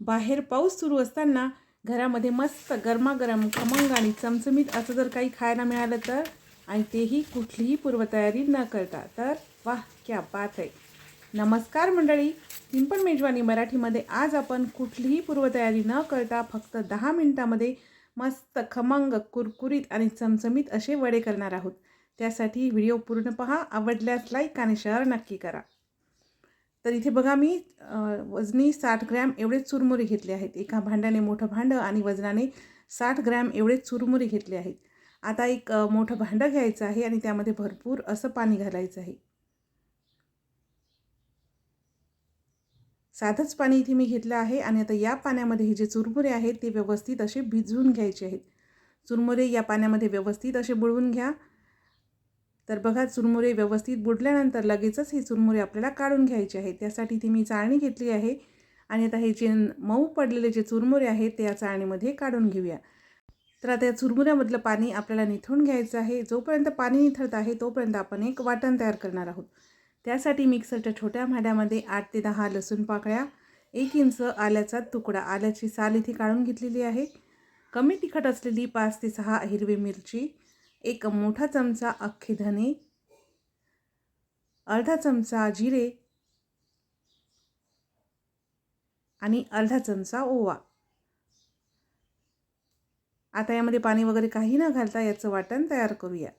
बाहेर पाऊस सुरू असताना घरामध्ये मस्त गरमागरम खमंग आणि चमचमीत असं जर काही खायला मिळालं तर? आणि तेही कुठलीही पूर्वतयारी न करता. तर वाह क्या बात आहे. नमस्कार मंडळी. सिंपल मेजवानी मराठीमध्ये. आज आपण कुठलीही पूर्वतयारी न करता फक्त दहा मिनटामध्ये मस्त खमंग कुरकुरीत आणि चमचमीत असे वडे करणार आहोत. त्यासाठी व्हिडिओ पूर्ण पहा. आवडल्यास लाईक आणि शेअर नक्की करा. तर इथे बघा मी वजनी साठ ग्रॅम एवढे चुरमुरे घेतले आहेत. एका भांड्याने मोठं भांडं आणि वजनाने साठ ग्रॅम एवढे चुरमुरे घेतले आहेत. आता एक मोठं भांडं घ्यायचं आहे आणि त्यामध्ये भरपूर असं पाणी घालायचं आहे. साधंच पाणी इथे मी घेतलं आहे आणि आता या पाण्यामध्ये हे जे चुरमुरे आहेत ते व्यवस्थित असे भिजवून घ्यायचे आहेत. चुरमुरे या पाण्यामध्ये व्यवस्थित असे बुळवून घ्या. तर बघा चुरमुरे व्यवस्थित बुडल्यानंतर लगेचच हे चुरमुरे आपल्याला काढून घ्यायचे आहेत. त्यासाठी ती मी चाळणी घेतली आहे. आणि आता हे जे मऊ पडलेले जे चुरमुरे आहेत ते या चाळणीमध्ये काढून घेऊया. तर आता या चुरमुऱ्यामधलं पाणी आपल्याला निथळून घ्यायचं आहे. जोपर्यंत पाणी निथळत आहे तोपर्यंत आपण एक वाटण तयार करणार आहोत. त्यासाठी मिक्सरच्या छोट्या भांड्यामध्ये आठ ते दहा लसूण पाकळ्या एक इंच आल्याचा तुकडा आल्याची साल इथे काढून घेतलेली आहे. कमी तिखट असलेली पाच ते सहा हिरवी मिरची एक मोठा चमचा अख्खे धने अर्धा चमचा जिरे आणि अर्धा चमचा ओवा. आता यामध्ये पाणी वगैरे काही न घालता याचं वाटण तयार करूया.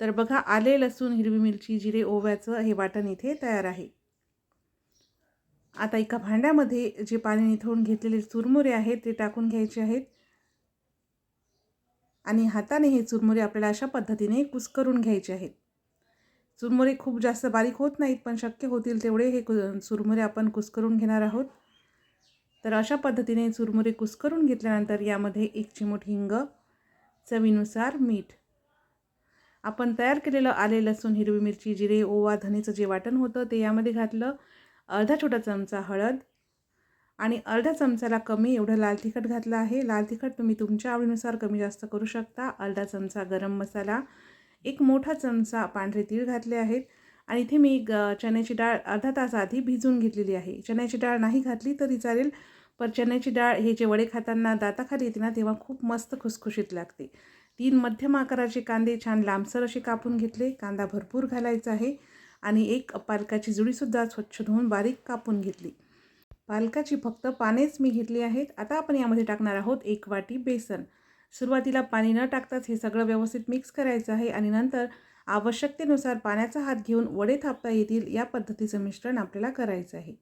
तर बघा आले लसूण हिरवी मिरची जिरे ओव्याचं हे वाटण इथे तयार आहे. आता एका भांड्यामध्ये जे पाणी निथळून घेतलेले चुरमुरे आहेत ते टाकून घ्यायचे आहेत. आणि हाताने हे चुरमुरे आपल्याला अशा पद्धतीने कुस्करून घ्यायचे आहेत. चुरमुरे खूप जास्त बारीक होत नाहीत पण शक्य होतील तेवढे हे कु चुरमुरे आपण कुस्करून घेणार आहोत. तर अशा पद्धतीने चुरमुरे कुस्करून घेतल्यानंतर यामध्ये एक चिमूट हिंग चवीनुसार मीठ. आपण तयार केलेलं आले लसूण हिरवी मिरची जिरे ओवा धनेचं जे वाटण होतं ते यामध्ये घातलं. अर्धा छोटा चमचा हळद आणि अर्धा चमचाला कमी एवढं लाल तिखट घातलं आहे. लाल तिखट तुम्ही तुमच्या आवडीनुसार कमी जास्त करू शकता. अर्धा चमचा गरम मसाला एक मोठा चमचा पांढरे तीळ घातले आहेत. आणि इथे मी ग चण्याची डाळ अर्धा तास आधी भिजून घेतलेली आहे. चण्याची डाळ नाही घातली तरी चालेल पण चण्याची डाळ हे जे वडे खाताना दाताखाली येते ना तेव्हा खूप मस्त खुसखुशीत लागते. तीन मध्यम आकाराचे कांदे छान लांबसर असे कापून घेतले. कांदा भरपूर घालायचा आहे. आणि एक पालकाची जुडीसुद्धा स्वच्छ धुवून बारीक कापून घेतली. पालकाची फक्त पानेच मी घेतली आहेत. आता आपण यामध्ये टाकणार आहोत एक वाटी बेसन. सुरुवातीला पाणी न टाकताच हे सगळं व्यवस्थित मिक्स करायचं आहे आणि नंतर आवश्यकतेनुसार पाण्याचा हात घेऊन वडे थापता येतील या पद्धतीचं मिश्रण आपल्याला करायचं आहे.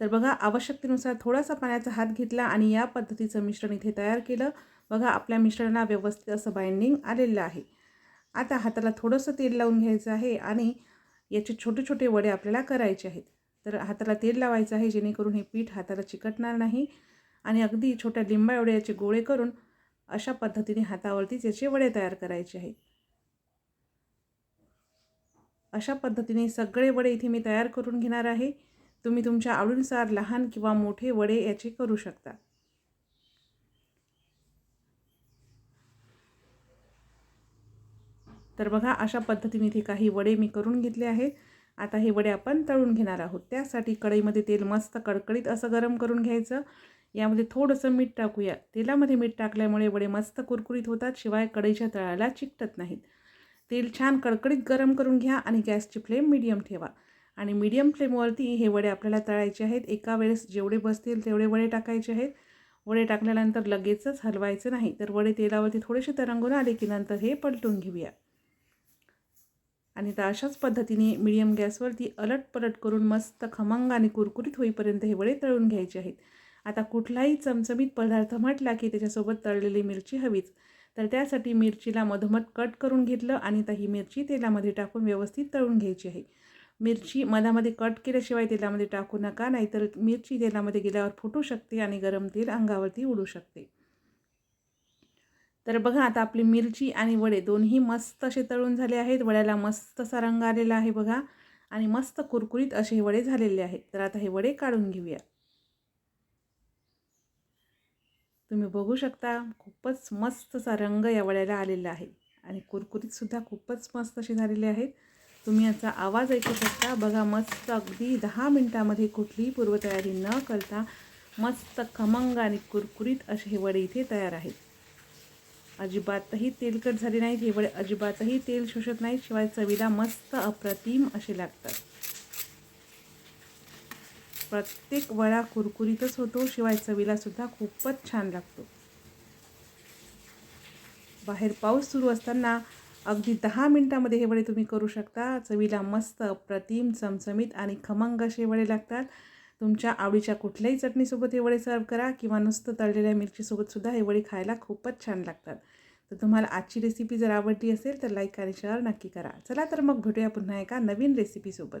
तर बघा आवश्यकतेनुसार थोडासा पाण्याचा हात घेतला आणि या पद्धतीचं मिश्रण इथे तयार केलं. बघा आपल्या मिश्रणाला व्यवस्थित असं बाइंडिंग आलेलं आहे. आता हाताला थोडंसं तेल लावून घ्यायचं आहे आणि याचे छोटे छोटे वडे आपल्याला करायचे आहेत. तर हाताला तेल लावायचं आहे जेणेकरून हे पीठ हाताला चिकटणार नाही. आणि अगदी छोट्या लिंबा एवढे याचे गोळे करून अशा पद्धतीने हातावरतीच याचे वडे तयार करायचे आहेत. अशा पद्धतीने सगळे वडे इथे मी तयार करून घेणार आहे. तुम्ही तुमच्या आवडीनुसार लहान किंवा मोठे वडे याचे करू शकता. तर बघा अशा पद्धतीने इथे काही वडे मी करून घेतले आहेत. आता हे वडे आपण तळून घेणार आहोत. त्यासाठी कढईमध्ये तेल मस्त कडकडीत असं गरम करून घ्यायचं. यामध्ये थोडंसं मीठ टाकूया. तेलामध्ये मीठ टाकल्यामुळे वडे मस्त कुरकुरीत होतात शिवाय कढईच्या तळाला चिकटत नाहीत. तेल छान कडकडीत गरम करून घ्या आणि गॅसची फ्लेम मीडियम ठेवा. आणि मीडियम फ्लेमवरती हे वडे आपल्याला तळायचे आहेत. एका वेळेस जेवढे बसतील तेवढे वडे टाकायचे आहेत. वडे टाकल्यानंतर लगेचच हलवायचं नाही. तर वडे तेलावरती थोडेसे तरंगून आले की नंतर हे पलटून घेऊया. आणि तर अशाच पद्धतीने मिडियम गॅसवरती अलट पलट करून मस्त खमंग आणि कुरकुरीत होईपर्यंत हे वडे तळून घ्यायचे आहेत. आता कुठलाही चमचमीत पदार्थ म्हटला की त्याच्यासोबत तळलेली मिरची हवीच. तर त्यासाठी मिरचीला मधोमध कट करून घेतलं आणि आता ही मिरची तेलामध्ये टाकून व्यवस्थित तळून घ्यायची आहे. मिरची मधामध्ये कट केल्याशिवाय तेलामध्ये टाकू नका नाहीतर मिरची तेलामध्ये गेल्यावर फुटू शकते आणि गरम तेल अंगावरती उडू शकते. तर बघा आता आपली मिरची आणि वडे दोन्ही मस्त असे तळून झाले आहेत. वड्याला मस्त असा रंग आलेला आहे बघा. आणि मस्त कुरकुरीत असे हे वडे झालेले आहेत. तर आता हे वडे काढून घेऊया. तुम्ही बघू शकता खूपच मस्त असा रंग या वड्याला आलेला आहे. आणि कुरकुरीतसुद्धा खूपच मस्त असे झालेले आहेत. तुम्ही याचा आवाज ऐकू शकता. बघा मस्त अगदी दहा मिनटामध्ये कुठलीही पूर्वतयारी न करता मस्त खमंग आणि कुरकुरीत असे हे वडे इथे तयार आहेत. अजिबातही तेलकट झाले नाहीत हे अजिबातही तेल शोषत नाहीत शिवाय चवीला मस्त अप्रतिम असे लागतात. प्रत्येक वडा कुरकुरीतच होतो शिवाय चवीला सुद्धा खूपच छान लागतो. बाहेर पाऊस सुरू असताना अगदी दहा मिनटामध्ये हे वडे तुम्ही करू शकता. चवीला मस्त अप्रतिम चमचमीत आणि खमंग असे वडे लागतात. तुमच्या आवडीच्या कुठल्याही चटणीसोबत हे वडे सर्व करा किंवा नुसतं तळलेल्या मिरचीसोबतसुद्धा हे वडे खायला खूपच छान लागतात. तर तुम्हाला आजची रेसिपी जर आवडली असेल तर लाईक आणि शेअर नक्की करा. चला तर मग भेटूया पुन्हा एका नवीन रेसिपीसोबत